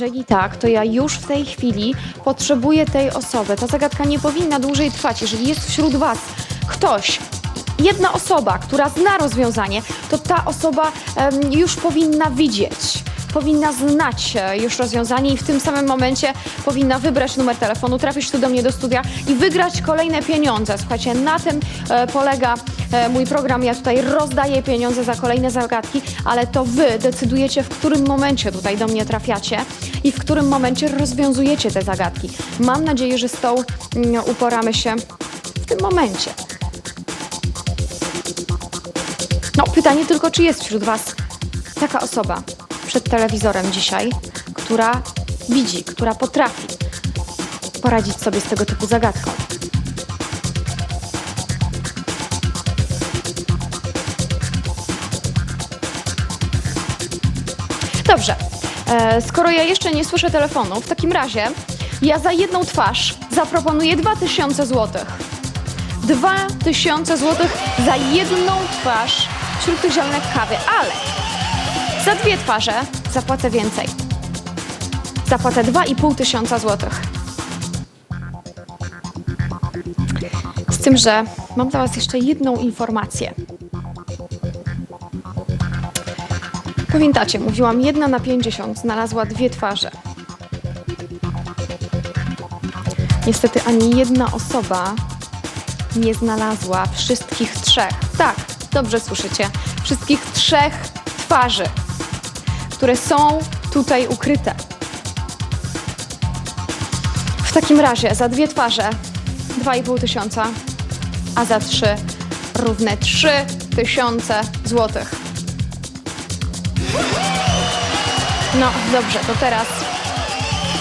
Jeżeli tak, to ja już w tej chwili potrzebuję tej osoby. Ta zagadka nie powinna dłużej trwać. Jeżeli jest wśród Was ktoś, jedna osoba, która zna rozwiązanie, to ta osoba już powinna widzieć. Powinna znać e, już rozwiązanie i w tym samym momencie powinna wybrać numer telefonu, trafić tu do mnie do studia i wygrać kolejne pieniądze. Słuchajcie, na tym e, polega e, mój program. Ja tutaj rozdaję pieniądze za kolejne zagadki, ale to Wy decydujecie, w którym momencie tutaj do mnie trafiacie i w którym momencie rozwiązujecie te zagadki. Mam nadzieję, że z tą mm, uporamy się w tym momencie. No, pytanie tylko, czy jest wśród Was taka osoba przed telewizorem dzisiaj, która widzi, która potrafi poradzić sobie z tego typu zagadką. Dobrze. E, skoro ja jeszcze nie słyszę telefonu, w takim razie ja za jedną twarz zaproponuję 2000 złotych. 2000 zł za jedną twarz wśród tych zielenek kawy, ale za dwie twarze zapłacę więcej. Zapłacę 2,5 tysiąca złotych. Z tym, że mam dla Was jeszcze jedną informację. Pamiętacie, mówiłam, jedna na 50 znalazła dwie twarze. Niestety ani jedna osoba nie znalazła wszystkich trzech. Tak, dobrze słyszycie. Wszystkich trzech twarzy, które są tutaj ukryte. W takim razie za dwie twarze 2,5 tysiąca, a za trzy równe 3 tysiące złotych. No dobrze, to teraz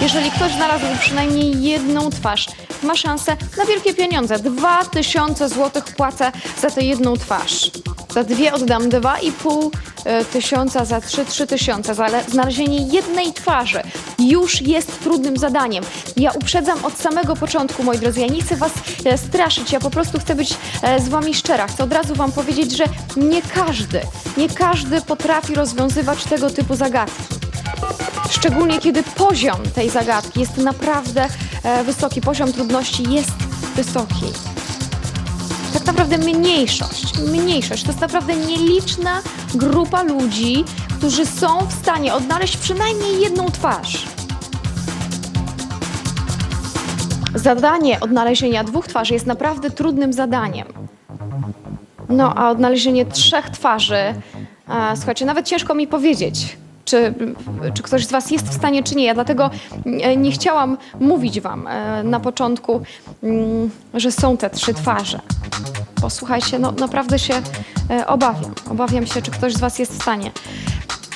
jeżeli ktoś znalazł przynajmniej jedną twarz, ma szansę na wielkie pieniądze. 2000 zł płacę za tę jedną twarz. Za dwie oddam 2,5 e, tysiąca, za trzy 3 tysiące. Znalezienie jednej twarzy już jest trudnym zadaniem. Ja uprzedzam od samego początku, moi drodzy. Ja nie chcę Was e, straszyć, ja po prostu chcę być e, z Wami szczera. Chcę od razu Wam powiedzieć, że nie każdy, nie każdy potrafi rozwiązywać tego typu zagadki. Szczególnie kiedy poziom tej zagadki jest naprawdę wysoki, poziom trudności jest wysoki. Tak naprawdę mniejszość, mniejszość to jest naprawdę nieliczna grupa ludzi, którzy są w stanie odnaleźć przynajmniej jedną twarz. Zadanie odnalezienia dwóch twarzy jest naprawdę trudnym zadaniem. No, a odnalezienie trzech twarzy, a, słuchajcie, nawet ciężko mi powiedzieć, czy, czy ktoś z Was jest w stanie, czy nie. Ja dlatego e, nie chciałam mówić Wam e, na początku, mm, że są te trzy twarze. Bo słuchajcie, no naprawdę się e, obawiam. Obawiam się, czy ktoś z Was jest w stanie.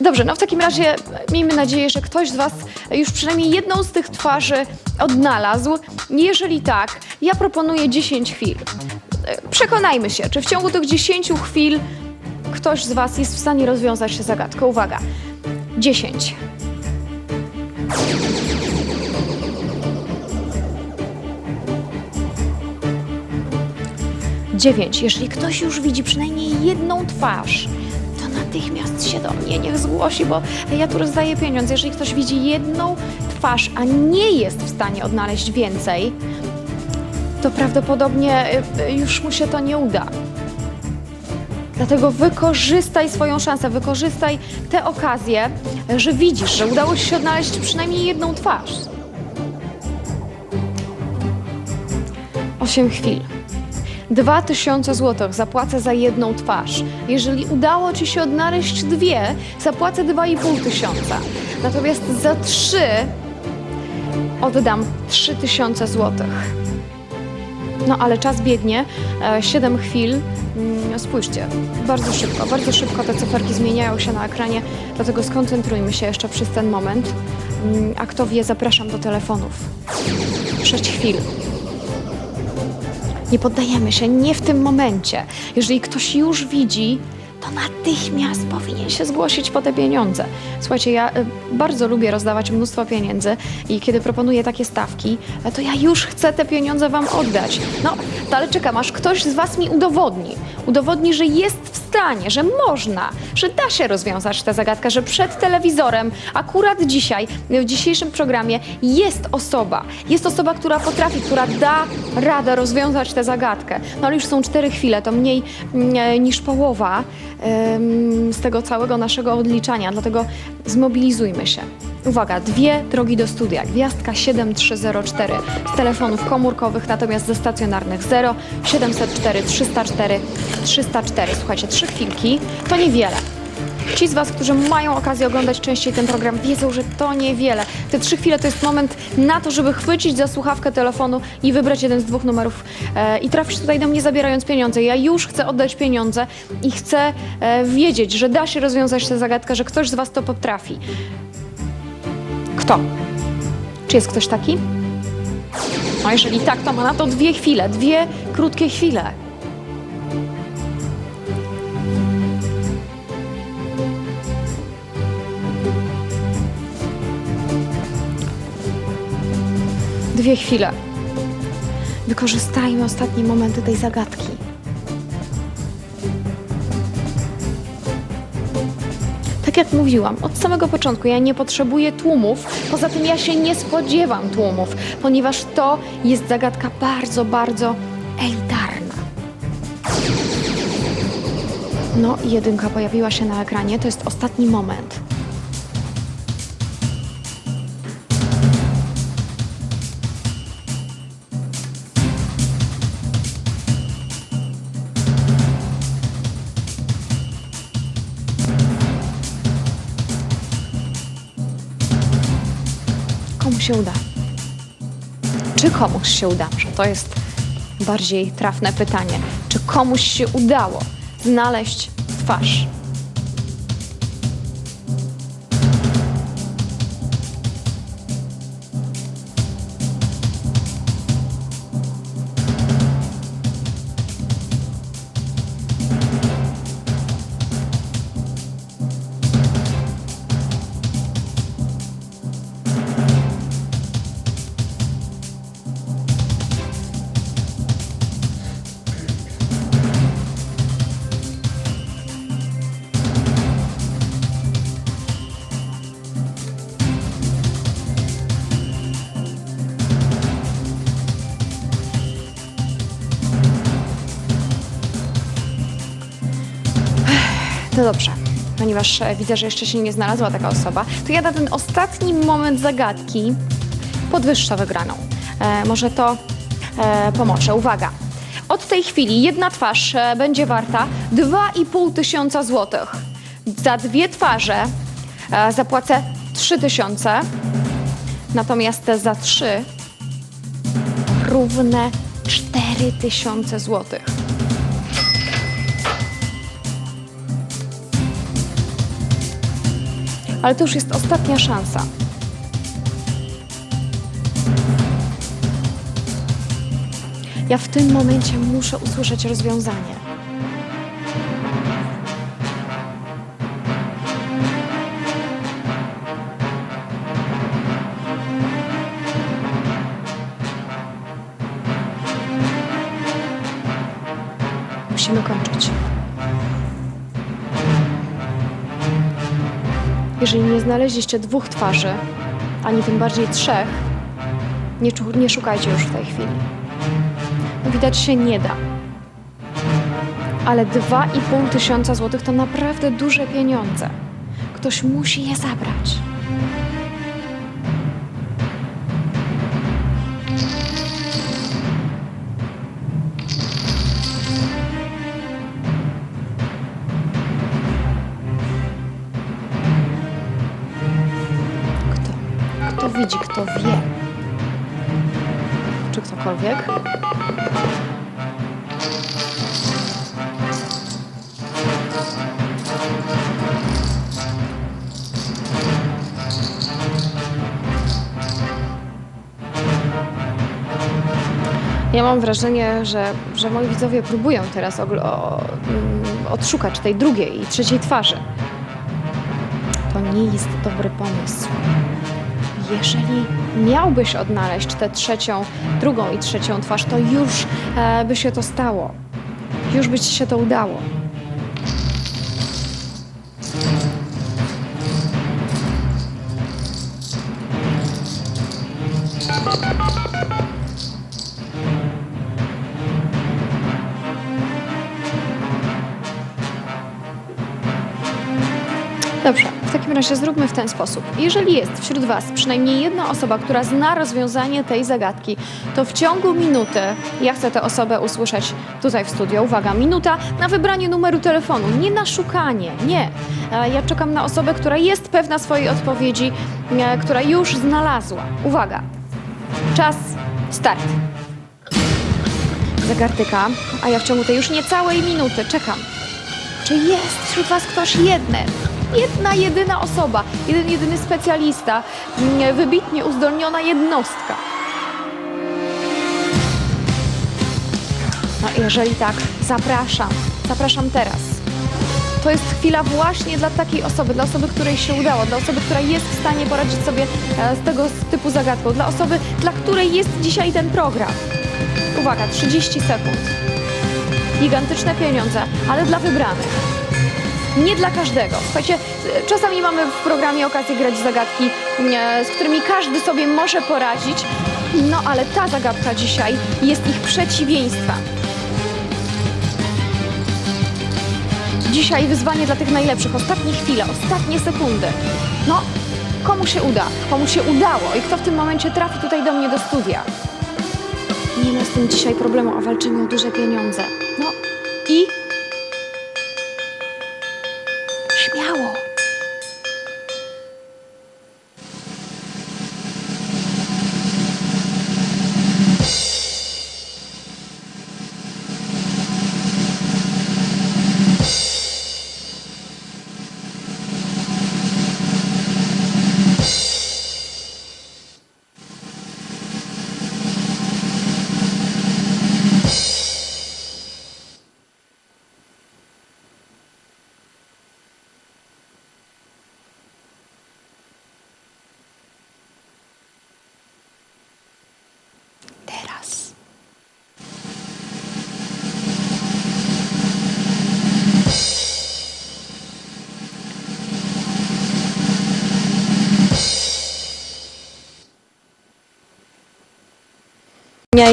Dobrze, no w takim razie miejmy nadzieję, że ktoś z Was już przynajmniej jedną z tych twarzy odnalazł. Jeżeli tak, ja proponuję 10 chwil. E, Przekonajmy się, czy w ciągu tych 10 chwil ktoś z Was jest w stanie rozwiązać tę zagadkę. Uwaga, 10. Dziewięć. Jeżeli ktoś już widzi przynajmniej jedną twarz, to natychmiast się do mnie niech zgłosi, bo ja tu rozdaję pieniądze. Jeżeli ktoś widzi jedną twarz, a nie jest w stanie odnaleźć więcej, to prawdopodobnie y, y, już mu się to nie uda. Dlatego wykorzystaj swoją szansę, wykorzystaj tę okazję, że widzisz, że udało ci się odnaleźć przynajmniej jedną twarz. Osiem chwil. 2000 zł zapłacę za jedną twarz. Jeżeli udało Ci się odnaleźć dwie, zapłacę 2,5 tysiąca. Natomiast za trzy oddam 3000 zł. No ale czas biegnie, e, 7 chwil. Mm, Spójrzcie, bardzo szybko, bardzo szybko te cyferki zmieniają się na ekranie, dlatego skoncentrujmy się jeszcze przez ten moment. Mm, A kto wie, zapraszam do telefonów. 6 chwil. Nie poddajemy się, nie w tym momencie. Jeżeli ktoś już widzi, to natychmiast powinien się zgłosić po te pieniądze. Słuchajcie, ja y, bardzo lubię rozdawać mnóstwo pieniędzy i kiedy proponuję takie stawki, to ja już chcę te pieniądze Wam oddać. No, czekam, aż ktoś z Was mi udowodni. Udowodni, że jest w stanie, że można, że da się rozwiązać tę zagadkę, że przed telewizorem akurat dzisiaj, w dzisiejszym programie jest osoba, jest osoba, która potrafi, która da radę rozwiązać tę zagadkę. No ale już są cztery chwile, to mniej mm, niż połowa z tego całego naszego odliczania, dlatego zmobilizujmy się. Uwaga, dwie drogi do studia. Gwiazdka 7304 z telefonów komórkowych, natomiast ze stacjonarnych 0, 704 304 304. Słuchajcie, trzy chwilki to niewiele. Ci z Was, którzy mają okazję oglądać częściej ten program, wiedzą, że to niewiele. Te trzy chwile to jest moment na to, żeby chwycić za słuchawkę telefonu i wybrać jeden z dwóch numerów e, i trafić tutaj do mnie zabierając pieniądze. Ja już chcę oddać pieniądze i chcę e, wiedzieć, że da się rozwiązać tę zagadkę, że ktoś z Was to potrafi. Kto? Czy jest ktoś taki? No jeżeli tak, to ma na to dwie chwile, dwie krótkie chwile. Dwie chwile. Wykorzystajmy ostatnie momenty tej zagadki. Jak mówiłam, od samego początku ja nie potrzebuję tłumów, poza tym ja się nie spodziewam tłumów, ponieważ to jest zagadka bardzo, bardzo elitarna. No jedynka pojawiła się na ekranie, to jest ostatni moment. Się uda? Czy komuś się uda? Że to jest bardziej trafne pytanie. Czy komuś się udało znaleźć twarz? Dobrze, ponieważ e, widzę, że jeszcze się nie znalazła taka osoba, to ja na ten ostatni moment zagadki podwyższę wygraną. E, może to e, pomoże. Uwaga. Od tej chwili jedna twarz e, będzie warta 2,5 tysiąca złotych. Za dwie twarze e, zapłacę 3 tysiące, natomiast za trzy równe 4 tysiące złotych. Ale to już jest ostatnia szansa. Ja w tym momencie muszę usłyszeć rozwiązanie. Musimy kończyć. Jeżeli nie znaleźliście dwóch twarzy, ani tym bardziej trzech, nie, nie szukajcie już w tej chwili. No, widać się nie da. Ale 2,5 tysiąca złotych to naprawdę duże pieniądze. Ktoś musi je zabrać. Kto widzi, kto wie? Czy ktokolwiek? Ja mam wrażenie, że, że moi widzowie próbują teraz o, mm, odszukać tej drugiej i trzeciej twarzy. To nie jest dobry pomysł. Jeżeli miałbyś odnaleźć tę trzecią, drugą i trzecią twarz, to już e, by się to stało. już by ci się to udało. Razie zróbmy w ten sposób. Jeżeli jest wśród Was przynajmniej jedna osoba, która zna rozwiązanie tej zagadki, to w ciągu minuty ja chcę tę osobę usłyszeć tutaj w studio. Uwaga, minuta na wybranie numeru telefonu, nie na szukanie, nie. E, Ja czekam na osobę, która jest pewna swojej odpowiedzi, e, która już znalazła. Uwaga, czas, start. Zegartyka, a ja w ciągu tej już niecałej minuty czekam. Czy jest wśród Was ktoś jeden? Jedna, jedyna osoba, jeden, jedyny specjalista, mm, wybitnie uzdolniona jednostka. No jeżeli tak, zapraszam, zapraszam teraz. To jest chwila właśnie dla takiej osoby, dla osoby, której się udało, dla osoby, która jest w stanie poradzić sobie e, z tego typu zagadką, dla osoby, dla której jest dzisiaj ten program. Uwaga, 30 sekund. Gigantyczne pieniądze, ale dla wybranych. Nie dla każdego. Słuchajcie, czasami mamy w programie okazję grać zagadki, e, z którymi każdy sobie może poradzić, no ale ta zagadka dzisiaj jest ich przeciwieństwem. Dzisiaj wyzwanie dla tych najlepszych, ostatnie chwile, ostatnie sekundy. No, komu się uda? Komu się udało i kto w tym momencie trafi tutaj do mnie do studia? Nie ma z tym dzisiaj problemu, a walczymy o duże pieniądze. No i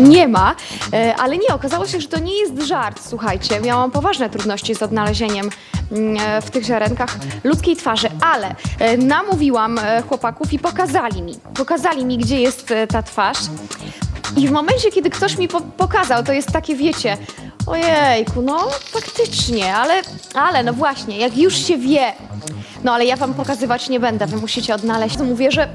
Nie, ma, e, ale nie, okazało się, że to nie jest żart, słuchajcie. Miałam poważne trudności z odnalezieniem mm, e, w tych ziarenkach ludzkiej twarzy, ale e, namówiłam chłopaków i pokazali mi, pokazali mi, gdzie jest ta twarz. I w momencie, kiedy ktoś mi po pokazał, to jest takie, wiecie, ojejku, no faktycznie, ale, ale no właśnie, jak już się wie, no ale ja wam pokazywać nie będę, wy musicie odnaleźć, to mówię, że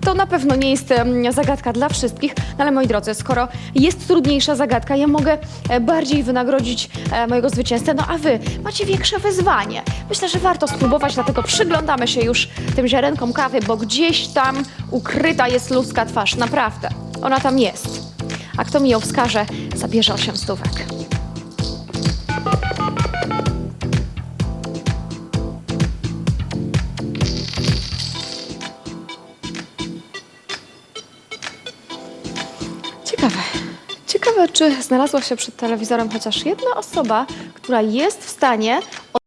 to na pewno nie jest zagadka dla wszystkich, no ale moi drodzy, skoro jest trudniejsza zagadka, ja mogę e, bardziej wynagrodzić e, mojego zwycięzcę, no a wy macie większe wyzwanie. Myślę, że warto spróbować, dlatego przyglądamy się już tym ziarenkom kawy, bo gdzieś tam ukryta jest ludzka twarz, naprawdę. Ona tam jest. A kto mi ją wskaże, zabierze 8 stówek. Ciekawe, czy znalazła się przed telewizorem chociaż jedna osoba, która jest w stanie